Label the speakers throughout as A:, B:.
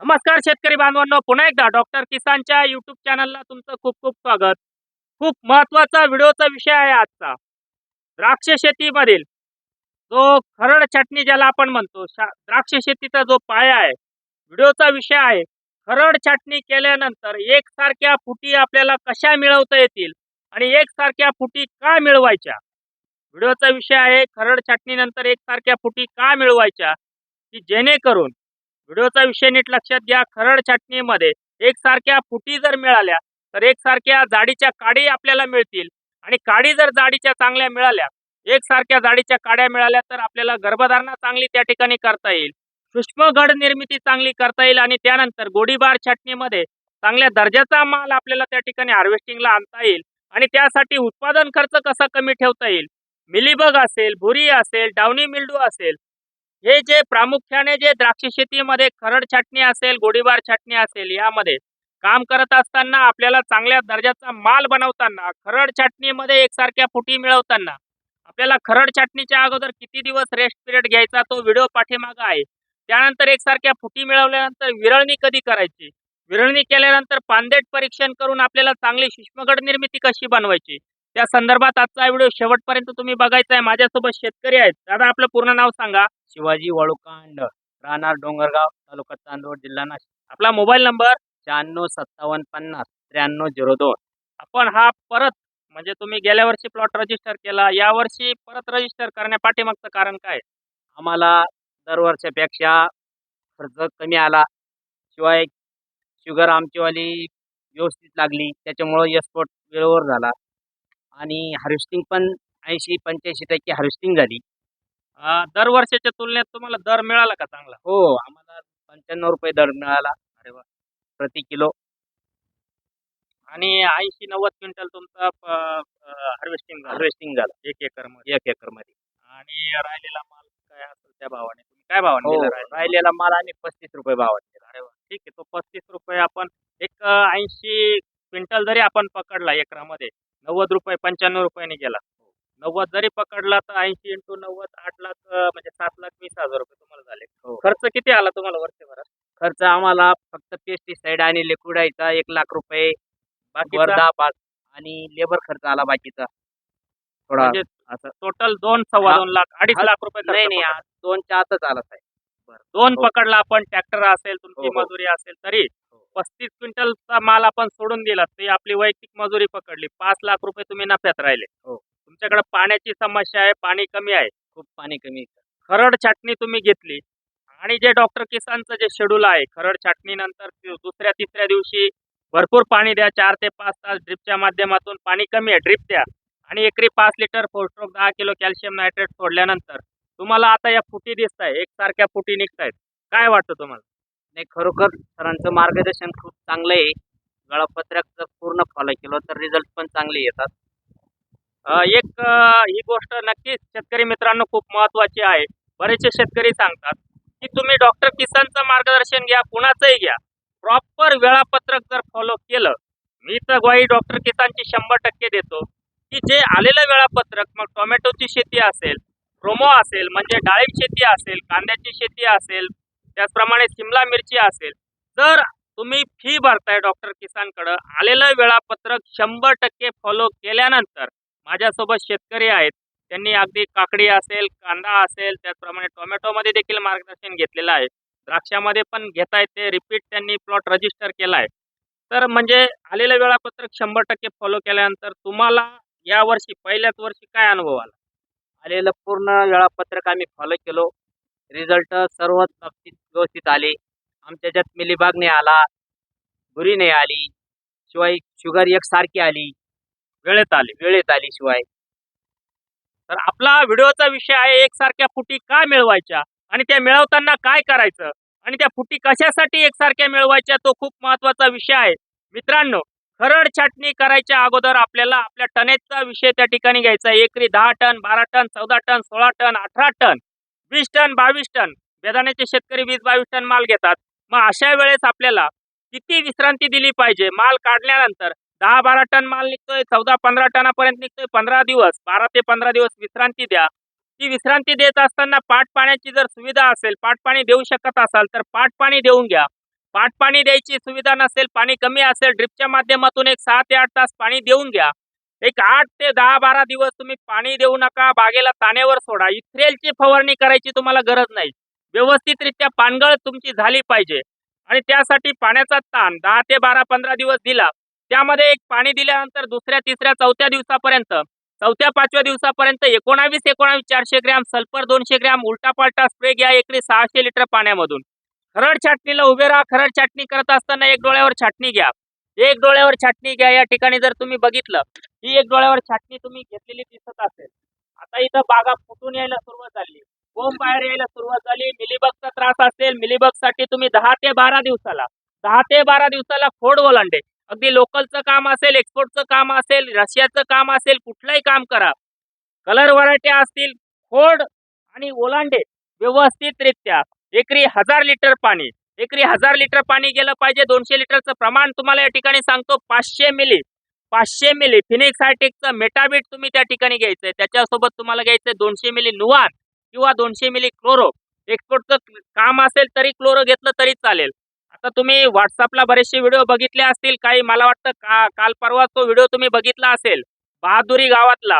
A: नमस्कार शेतकरी बांधवांनो पुन्हा एकदा डॉक्टर किसानच्या युट्यूब चॅनलला तुमचं खूप खूप स्वागत. खूप महत्त्वाचा व्हिडिओचा विषय आहे आजचा. द्राक्ष शेतीमधील जो खरड छाटणी ज्याला आपण म्हणतो शा- द्राक्ष शेतीचा जो पाया आहे व्हिडिओचा विषय आहे खरड छाटणी केल्यानंतर एकसारख्या फुटी आपल्याला कशा मिळवता येतील आणि एकसारख्या फुटी का मिळवायच्या? व्हिडिओचा विषय आहे खरड छाटणीनंतर एकसारख्या फुटी का मिळवायच्या? की जेणेकरून व्हिडिओचा विषय नीट लक्षात घ्या. खरड छाटणीमध्ये एकसारख्या फुटी जर मिळाल्या तर एकसारख्या जाडीच्या काडी आपल्याला मिळतील. आणि काडी जर जाडीच्या चांगल्या मिळाल्या एकसारख्या जाडीच्या काड्या मिळाल्या तर आपल्याला गर्भधारणा चांगली त्या ठिकाणी करता येईल. सूक्ष्म घड निर्मिती चांगली करता येईल आणि त्यानंतर गोडीबार छाटणीमध्ये चांगल्या दर्जाचा माल आपल्याला त्या ठिकाणी हार्वेस्टिंगला आणता येईल. आणि त्यासाठी उत्पादन खर्च कसा कमी ठेवता येईल? मिलीबग असेल भुरी असेल डावणी मिल्डू असेल हे जे प्रामुख्याने जे द्राक्ष शेतीमध्ये खरड छाटणी असेल गोडीबार छाटणी असेल यामध्ये काम करत असताना आपल्याला चांगल्या दर्जाचा माल बनवताना खरड छाटणीमध्ये एकसारख्या फुटी मिळवताना आपल्याला खरड छाटणीच्या अगोदर किती दिवस रेस्ट पिरियड घ्यायचा तो व्हिडिओ पाठीमागा आहे. त्यानंतर एकसारख्या फुटी मिळवल्यानंतर विरळणी कधी करायची? विरळणी केल्यानंतर पांदेट परीक्षण करून आपल्याला चांगली सूक्ष्मगड निर्मिती कशी बनवायची? त्या संदर्भात आजचा व्हिडिओ शेवटपर्यंत तुम्ही बघायचा आहे. माझ्यासोबत शेतकरी आहेत. दादा आपलं पूर्ण नाव सांगा.
B: शिवाजी वाळुकांड राहणार डोंगरगाव तालुका चांदवड जिल्हा नाशिक.
A: आपला मोबाईल नंबर?
B: शहाण्णव सत्तावन्न पन्नास त्र्याण्णव झिरो दोन.
A: आपण हा परत म्हणजे तुम्ही गेल्या वर्षी प्लॉट रजिस्टर केला. या वर्षी परत रजिस्टर करण्या पाठीमागचं कारण काय?
B: आम्हाला दरवर्षापेक्षा खर्च कमी आला. शिवाय शुगर आमचीवाली व्यवस्थित लागली. त्याच्यामुळं एक्सपोर्ट वेळेवर झाला. आणि हार्वेस्टिंग पण ऐंशी पंच्याऐंशी टक्के हार्वेस्टिंग झाली.
A: दरवर्षाच्या तुलनेत तुम्हाला दर मिळाला का चांगला?
B: हो आम्हाला पंच्याण्णव रुपये दर मिळाला.
A: अरे वा!
B: प्रति किलो.
A: आणि ऐंशी नव्वद क्विंटल तुमचा हार्वेस्टिंग
B: हार्वेस्टिंग झालं.
A: एक एकरमध्ये.
B: एक एकरमध्ये
A: आणि राहिलेला माल काय असेल त्या भावाने? तुम्ही काय भावाने
B: हो
A: दिला राहिलेला?
B: राहिलेला माल आम्ही पस्तीस रुपये भावात दिला.
A: अरे वा! ठीक आहे तो पस्तीस रुपये आपण एक ऐंशी क्विंटल जरी आपण पकडला एकरामध्ये नव्वद रुपये पंच्याण्णव रुपयाने गेला नव्वद जरी पकडला तर ऐंशी इंटू नव्वद आठ लाख अं, म्हणजे सात लाख वीस हजार रुपये तुम्हाला झाले
B: हो.
A: खर्च किती आला तुम्हाला वर्षभरात
B: खर्च आम्हाला फक्त पेस्टिसाइड आणि लिक्विडायचा एक लाख रुपये दहा पाच आणि लेबर खर्च आला बाकीचा थोडा
A: म्हणजे
B: असं
A: टोटल दोन सव्वा
B: हा.
A: दोन लाख अडीच
B: हा.
A: लाख रुपये खर्च
B: नाही नाही
A: पकडला.
B: दोनच्या आतच आला साहेब
A: दोन
B: हो.
A: पकडला आपण ट्रॅक्टर असेल तुमची
B: हो, हो.
A: मजुरी असेल तरी पस्तीस क्विंटलचा माल आपण सोडून दिला ते आपली वैयक्तिक मजुरी पकडली. पाच लाख रुपये तुम्ही नफ्यात राहिले.
B: हो.
A: तुमच्याकडे पाण्याची समस्या आहे पाणी कमी आहे.
B: खूप पाणी कमी
A: खरड छाटणी तुम्ही घेतली आणि जे डॉक्टर किसानचं जे शेड्यूल आहे खरड छाटणीनंतर ते दुसऱ्या तिसऱ्या दिवशी भरपूर पाणी द्या. चार ते पाच तास ड्रिपच्या माध्यमातून पाणी कमी आहे ड्रिप द्या. आणि एकरी पाच लिटर फोस्ट्रोक दहा किलो कॅल्शियम नायट्रेट सोडल्यानंतर तुम्हाला आता या फुटी दिसत आहे एकसारख्या फुटी निघत आहेत काय वाटतं तुम्हाला?
B: नाही खरोखर सरांचं मार्गदर्शन खूप चांगलं आहे. गळापत्र्याचं पूर्ण फॉलो केलं तर रिझल्ट पण चांगले येतात.
A: एक ही गोष्ट नक्कीच शेतकरी मित्रांनो खूप महत्वाची आहे. बरेचसे शेतकरी सांगतात की तुम्ही डॉक्टर किसानचं मार्गदर्शन घ्या कुणाचंही घ्या. प्रॉपर वेळापत्रक जर फॉलो केलं मी तर ग्वाही डॉक्टर किसानची शंभर टक्के देतो की जे आलेलं वेळापत्रक मग टोमॅटोची शेती असेल प्रोमो असेल म्हणजे डाळिंब शेती असेल कांद्याची शेती असेल त्याचप्रमाणे शिमला मिरची असेल. जर तुम्ही फी भरताय डॉक्टर किसानकडं आलेलं वेळापत्रक शंभर टक्के फॉलो केल्यानंतर माझ्यासोबत शेतकरी आहेत त्यांनी अगदी काकडी असेल कांदा असेल त्याचप्रमाणे टोमॅटोमध्ये देखील मार्गदर्शन घेतलेलं आहे. द्राक्षामध्ये पण घेताय ते रिपीट त्यांनी प्लॉट रजिस्टर केला आहे तर म्हणजे आलेलं वेळापत्रक शंभर टक्के फॉलो केल्यानंतर तुम्हाला या वर्षी पहिल्याच वर्षी काय अनुभव आला?
B: आलेलं पूर्ण वेळापत्रक आम्ही फॉलो केलो. रिझल्ट सर्वच बाबतीत व्यवस्थित आले. आमच्या ज्यात मिलीबाग नाही आला बुरी नाही आली शिवाय शुगर एक सारखी आली.
A: वेळेत आली
B: वेळेत आली शिवाय.
A: तर आपला व्हिडिओचा विषय आहे एकसारख्या फुटी का मिळवायच्या? आणि त्या मिळवताना काय करायचं? आणि त्या फुटी कशासाठी एकसारख्या मिळवायच्या? तो खूप महत्त्वाचा विषय आहे. मित्रांनो खरड छाटणी करायच्या अगोदर आपल्याला आपल्या टनेजचा विषय त्या ठिकाणी घ्यायचा एकरी दहा टन बारा टन चौदा टन सोळा टन अठरा टन. वीस टन बावीस टन बेदाण्याचे शेतकरी वीस बावीस टन माल घेतात. मग अशा वेळेस आपल्याला किती विश्रांती दिली पाहिजे? माल काढल्यानंतर दहा बारा टन माल निघतोय चौदा पंधरा टनापर्यंत निघतोय पंधरा दिवस बारा ते पंधरा दिवस विश्रांती द्या. ती विश्रांती देत असताना पाट पाण्याची जर सुविधा असेल पाट पाणी देऊ शकत असाल तर पाठ पाणी देऊन घ्या. पाट पाणी द्यायची सुविधा नसेल पाणी कमी असेल ड्रिपच्या माध्यमातून एक सहा ते आठ तास पाणी देऊन घ्या. एक आठ ते दहा बारा दिवस तुम्ही पाणी देऊ नका बागेला तानेवर सोडा. इथ्रेलची फवारणी करायची तुम्हाला गरज नाही. व्यवस्थितरित्या पानगळ तुमची झाली पाहिजे. आणि त्यासाठी पाण्याचा ताण दहा ते बारा पंधरा दिवस दिला. त्यामध्ये एक पाणी दिल्यानंतर दुसऱ्या तिसऱ्या चौथ्या दिवसापर्यंत चौथ्या पाचव्या दिवसापर्यंत एकोणावीस एकोणावीस चारशे ग्रॅम सल्फर दोनशे ग्रॅम उलटा पालटा स्प्रे घ्या एकरी सहाशे लिटर पाण्यामधून. खरड छाटणीला उभे राहा. खरड छाटणी करत असताना एक डोळ्यावर छाटणी घ्या. एक डोळ्यावर छाटणी घ्या. या ठिकाणी जर तुम्ही बघितलं ही एक डोळ्यावर छाटणी तुम्ही घेतलेली दिसत असेल. आता इथं बागा फुटून यायला सुरुवात झाली. बोंब बाहेर यायला सुरुवात झाली. मिलीबगचा त्रास असेल मिलीबगसाठी तुम्ही दहा ते बारा दिवसाला दहा ते बारा दिवसाला खोड ओलांडे. अगदी लोकलचं काम असेल एक्सपोर्टचं काम असेल रशियाचं काम असेल कुठलंही काम करा. कलर व्हरायटी असतील खोड आणि ओलांडे व्यवस्थितरित्या. एकरी हजार लिटर पाणी. एकरी हजार लिटर पाणी गेलं पाहिजे. दोनशे लिटरचं प्रमाण तुम्हाला या ठिकाणी सांगतो. पाचशे मिली पाचशे मिली फिनिक्स हायटेकचं मेटाबिट तुम्ही त्या ठिकाणी घ्यायचंय. त्याच्यासोबत तुम्हाला घ्यायचंय दोनशे मिली नुवान किंवा दोनशे मिली क्लोरो. एक्सपोर्टचं काम असेल तरी क्लोरो घेतलं तरी चालेल. आता तुम्ही व्हॉट्सअपला बरेचसे व्हिडिओ बघितले असतील. काही मला वाटतं का काल परवा तो व्हिडिओ तुम्ही बघितला असेल. बहादुरी गावातला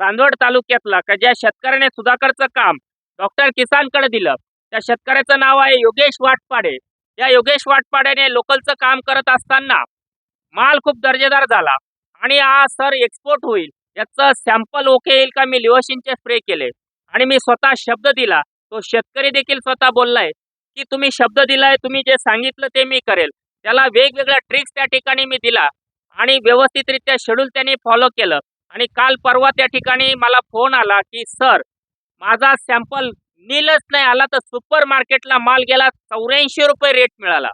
A: चांदवड तालुक्यातला का ज्या शेतकऱ्याने सुधाकरचं काम डॉक्टर किसानकडे दिलं. त्या शेतकऱ्याचं नाव आहे योगेश वाटपाडे. या योगेश वाटपाड्याने लोकलचं काम करत असताना माल खूप दर्जेदार झाला आणि हा सर एक्सपोर्ट होईल. याचं सॅम्पल ओके येईल का? मी लिओशिनचे स्प्रे केले. आणि मी स्वतः शब्द दिला. तो शेतकरी देखील स्वतः बोललाय की तुम्ही शब्द दिलाय तुम्ही जे सांगितलं ते मी करेल. त्याला वेगवेगळ्या ट्रिक्स त्या ठिकाणी मी दिला आणि व्यवस्थितरित्या शेड्यूल त्यांनी फॉलो केलं. आणि काल परवा त्या ठिकाणी मला फोन आला की सर माझा सॅम्पल नीलच नाही आला तर सुपर मार्केटला माल गेला चौऱ्याऐंशी रुपये रेट मिळाला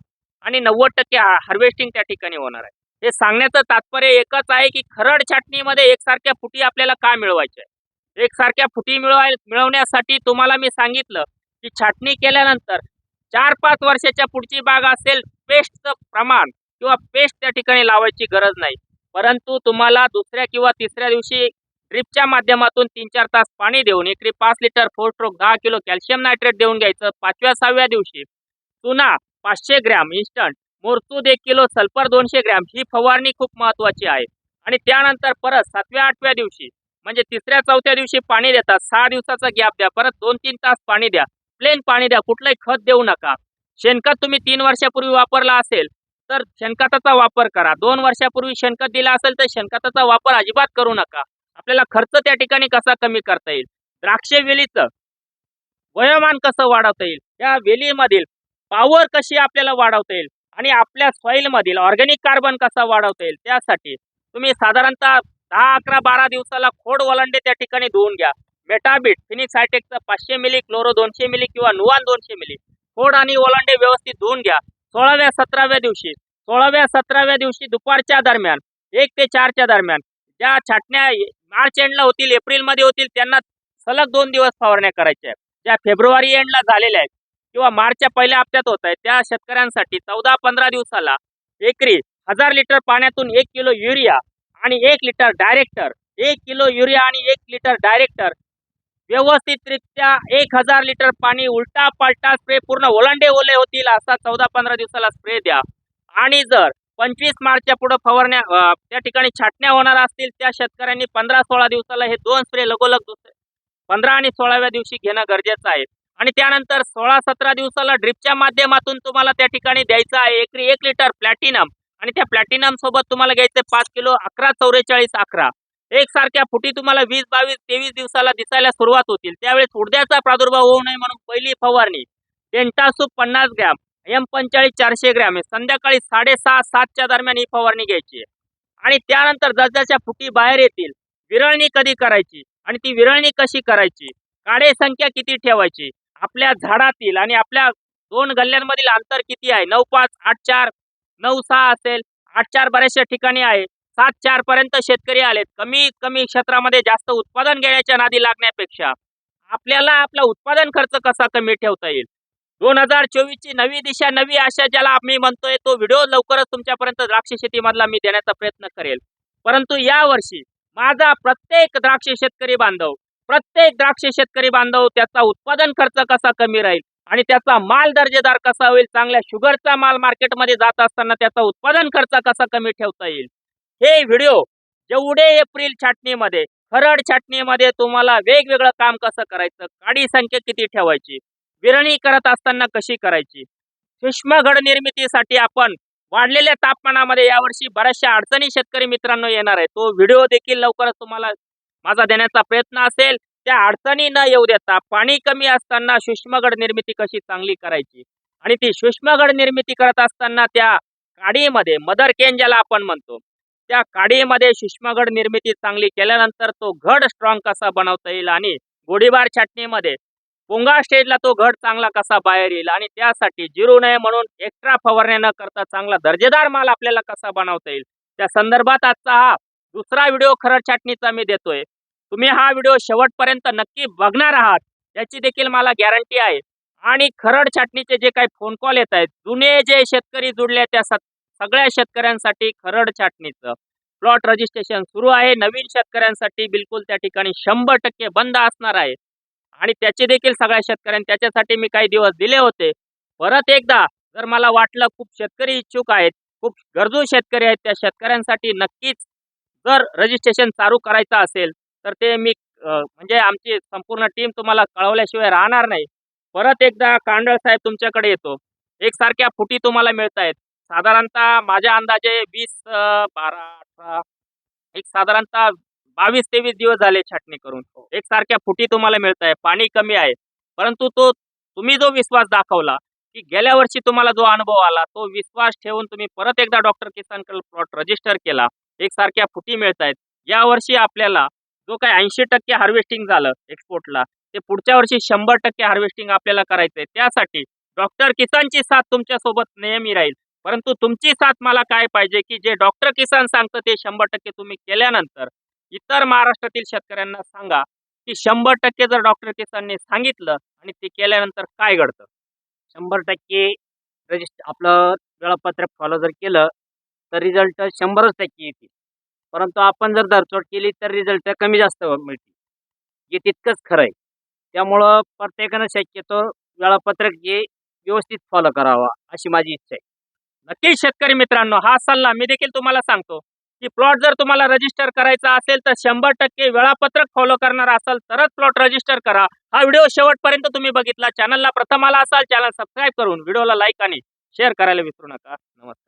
A: आणि नव्वद टक्के हार्वेस्टिंग त्या ठिकाणी होणार आहे हे सांगण्याचं तात्पर्य एकच आहे की खरड छाटणीमध्ये एकसारख्या फुटी आपल्याला का मिळवायच्या आहे? एकसारख्या फुटी मिळवाय मिळवण्यासाठी तुम्हाला मी सांगितलं की छाटणी केल्यानंतर चार पाच वर्षाच्या पुढची बाग असेल पेस्टचं प्रमाण किंवा पेस्ट त्या ठिकाणी लावायची गरज नाही परंतु तुम्हाला दुसऱ्या किंवा तिसऱ्या दिवशी ड्रिपच्या माध्यमातून तीन चार तास पाणी देऊन एकरी पाच लिटर फोर स्ट्रोक दहा किलो कॅल्शियम नायट्रेट देऊन घ्यायचं पाचव्या सहाव्या दिवशी. चुना पाचशे ग्रॅम इन्स्टंट मोरतूद एक किलो सल्फर दोनशे ग्रॅम ही फवारणी खूप महत्वाची आहे. आणि त्यानंतर परत सातव्या आठव्या दिवशी म्हणजे तिसऱ्या चौथ्या दिवशी पाणी देतात सहा दिवसाचा गॅप द्या. परत दोन तीन तास पाणी द्या. प्लेन पाणी द्या. कुठलंही खत देऊ नका. शेणखत तुम्ही तीन वर्षापूर्वी वापरला असेल तर शेणखताचा वापर करा. दोन वर्षापूर्वी शेणखत दिला असेल तर शेणखताचा वापर अजिबात करू नका. आपल्याला खर्च त्या ठिकाणी कसा कमी करता येईल? द्राक्ष वेलीचं वयोमान कसं वाढवता येईल? या वेलीमधील पॉवर कशी आपल्याला वाढवता येईल? आणि आपल्या सॉइल मधील ऑर्गॅनिक कार्बन कसा वाढवता येईल? त्यासाठी तुम्ही साधारणतः दहा अकरा बारा दिवसाला खोड वलांडे त्या ठिकाणी धुवून घ्या. मेटाबीट फिनिक्स हायटेकचं पाचशे मिली क्लोरो दोनशे मिली किंवा नुवान दोनशे मिली खोड आणि ओलांडे व्यवस्थित धुवून घ्या. सोळाव्या सतराव्या दिवशी सोळाव्या सतराव्या दिवशी दुपारच्या दरम्यान एक ते चारच्या दरम्यान ज्या छाटण्या मार्च एंडला होतील एप्रिलमध्ये होतील त्यांना सलग दोन दिवस फवारण्या करायच्या आहेत. ज्या फेब्रुवारी एंडला झालेल्या आहेत किंवा मार्चच्या पहिल्या हप्त्यात होत आहेत त्या शेतकऱ्यांसाठी चौदा पंधरा दिवसाला एकरी हजार लिटर पाण्यातून एक किलो युरिया आणि एक लिटर डायरेक्टर एक किलो युरिया आणि एक लिटर डायरेक्टर व्यवस्थितरित्या एक हजार लिटर पाणी उलटा पालटा स्प्रे पूर्ण ओलांडे ओले होतील असा चौदा पंधरा दिवसाला स्प्रे द्या. आणि जर पंचवीस मार्चच्या पुढे फवारण्या त्या ठिकाणी छाटण्या होणार असतील त्या शेतकऱ्यांनी पंधरा सोळा दिवसाला हे दोन स्प्रे लगोलग दुसरे पंधरा आणि सोळाव्या दिवशी घेणं गरजेचं आहे. आणि त्यानंतर सोळा सतरा दिवसाला ड्रिपच्या माध्यमातून तुम्हाला त्या ठिकाणी द्यायचं आहे एकरी एक लिटर प्लॅटिनम आणि त्या प्लॅटिनम सोबत तुम्हाला घ्यायचे पाच किलो अकरा चौवेचाळीस अकरा. एकसारख्या फुटी तुम्हाला वीस बावीस तेवीस दिवसाला दिसायला सुरुवात होतील. त्यावेळेस उडद्याचा प्रादुर्भाव होऊ नये म्हणून पहिली फवारणी. डेंटासूप पन्नास ग्रॅम. एम पंचेचाळीस चारशे ग्रॅम आहे. संध्याकाळी साडेसहा सातच्या दरम्यान ही फवारणी घ्यायची आणि त्यानंतर जसजशा फुटी बाहेर येतील. विरळणी कधी करायची? आणि ती विरळणी कशी करायची? काळे संख्या किती ठेवायची? आपल्या झाडातील आणि आपल्या दोन गल्ल्यांमधील अंतर किती आहे? नऊ पाच आठ चार नऊ सहा असेल. आठ चार बऱ्याचशा ठिकाणी आहे. सात चार पर्यंत शेतकरी आलेत. कमी कमी क्षेत्रामध्ये जास्त उत्पादन घेण्याच्या नादी लागण्यापेक्षा आपल्याला आपला उत्पादन खर्च कसा कमी ठेवता येईल? दोन हजार चोवीसची नवी दिशा नवी आशा ज्याला आम्ही म्हणतोय तो व्हिडिओ लवकरच तुमच्यापर्यंत द्राक्ष शेतीमधला मी देण्याचा प्रयत्न करेल. परंतु या वर्षी माझा प्रत्येक द्राक्ष शेतकरी बांधव प्रत्येक द्राक्ष शेतकरी बांधव त्याचा उत्पादन खर्च कसा कमी राहील आणि त्याचा माल दर्जेदार कसा होईल चांगल्या शुगरचा माल मार्केटमध्ये जात असताना त्याचा उत्पादन खर्च कसा कमी ठेवता येईल? हे व्हिडिओ जेवढे एप्रिल छाटणीमध्ये खरड छाटणीमध्ये तुम्हाला वेगवेगळं काम कसं करायचं काडी संख्या किती ठेवायची विरणी करत असताना कशी करायची? सूक्ष्मगड निर्मितीसाठी आपण वाढलेल्या तापमानामध्ये यावर्षी बऱ्याचशा अडचणी शेतकरी मित्रांनो येणार आहे तो व्हिडिओ देखील लवकरच तुम्हाला माझा देण्याचा प्रयत्न असेल. त्या अडचणी न येऊ देता पाणी कमी असताना सूक्ष्मगड निर्मिती कशी चांगली करायची? आणि ती सूक्ष्मगड निर्मिती करत असताना त्या काडीमध्ये मदर केन ज्याला आपण म्हणतो त्या काडीमध्ये सूक्ष्मगड निर्मिती चांगली केल्यानंतर तो घड स्ट्रॉंग कसा बनवता येईल आणि गोडीबार छाटणीमध्ये पोंगा स्टेजला तो घट चांगला कसा बाहेर येईल आणि त्यासाठी जिरू नये म्हणून एक्स्ट्रा फवारण्या न करता चांगला दर्जेदार माल आपल्याला कसा बनवता येईल? त्या संदर्भात आजचा हा दुसरा व्हिडिओ खरड छाटणीचा मी देतोय. तुम्ही हा व्हिडिओ शेवटपर्यंत नक्की बघणार आहात. याची देखील मला गॅरंटी आहे. आणि खरड छाटणीचे जे काही फोन कॉल येत आहेत जुने जे शेतकरी जुडले आहेत, त्या सगळ्या शेतकऱ्यांसाठी खरड छाटणीचं प्लॉट रजिस्ट्रेशन सुरू आहे. नवीन शेतकऱ्यांसाठी बिलकुल त्या ठिकाणी शंभर टक्के बंद असणार आहे. आणि त्याचे देखील सगळ्या शेतकऱ्यांनी त्याच्यासाठी मी काही दिवस दिले होते. परत एकदा जर मला वाटलं खूप शेतकरी इच्छुक आहेत खूप गरजू शेतकरी आहेत त्या शेतकऱ्यांसाठी नक्कीच जर रजिस्ट्रेशन चालू करायचं असेल तर ते मी म्हणजे आमची संपूर्ण टीम तुम्हाला कळवल्याशिवाय राहणार नाही. परत एकदा कांडळ साहेब तुमच्याकडे येतो. एकसारख्या फुटी तुम्हाला मिळत आहेत. साधारणतः माझ्या अंदाजे वीस बारा अठरा एक साधारणतः बावीस तेवीस दिवस झाले छाटणी करून. एकसारख्या फुटी तुम्हाला मिळत आहे पाणी कमी आहे. परंतु तो तुम्ही जो विश्वास दाखवला की गेल्या वर्षी तुम्हाला जो अनुभव आला तो विश्वास ठेवून तुम्ही परत एकदा डॉक्टर किसान प्लॉट रजिस्टर केला एकसारख्या फुटी मिळत आहेत यावर्षी आपल्याला जो काही ऐंशी टक्के हार्वेस्टिंग झालं एक्सपोर्टला ते पुढच्या वर्षी शंभर टक्के हार्वेस्टिंग आपल्याला करायचंय. त्यासाठी डॉक्टर किसानची साथ तुमच्यासोबत नेहमी राहील. परंतु तुमची साथ मला काय पाहिजे की जे डॉक्टर किसान सांगतं ते शंभर टक्के तुम्ही केल्यानंतर इतर महाराष्ट्रातील शेतकऱ्यांना सांगा की शंभर टक्के जर डॉक्टर केसांनी सांगितलं आणि ते केल्यानंतर काय घडतं?
B: शंभर टक्के रजिस्टर आपलं वेळापत्रक फॉलो जर केलं तर रिझल्ट शंभरच टक्के येतील. परंतु आपण जर धरसोड केली तर रिझल्ट कमी जास्त मिळतील. हे तितकंच खरं आहे. त्यामुळं प्रत्येकानं शक्यतो वेळापत्रक हे व्यवस्थित फॉलो करावा अशी माझी इच्छा आहे.
A: नक्कीच शेतकरी मित्रांनो हा सल्ला मी देखील तुम्हाला सांगतो. की प्लॉट जर तुम्हाला रजिस्टर करायचा असेल तर शंभर टक्के वेळापत्रक फॉलो करणार असाल तरच प्लॉट रजिस्टर करा. हा व्हिडिओ शेवटपर्यंत तुम्ही बघितला. चॅनलला प्रथम आला असाल चॅनल सबस्क्राईब करून व्हिडिओला लाईक आणि शेअर करायला विसरू नका. नमस्कार.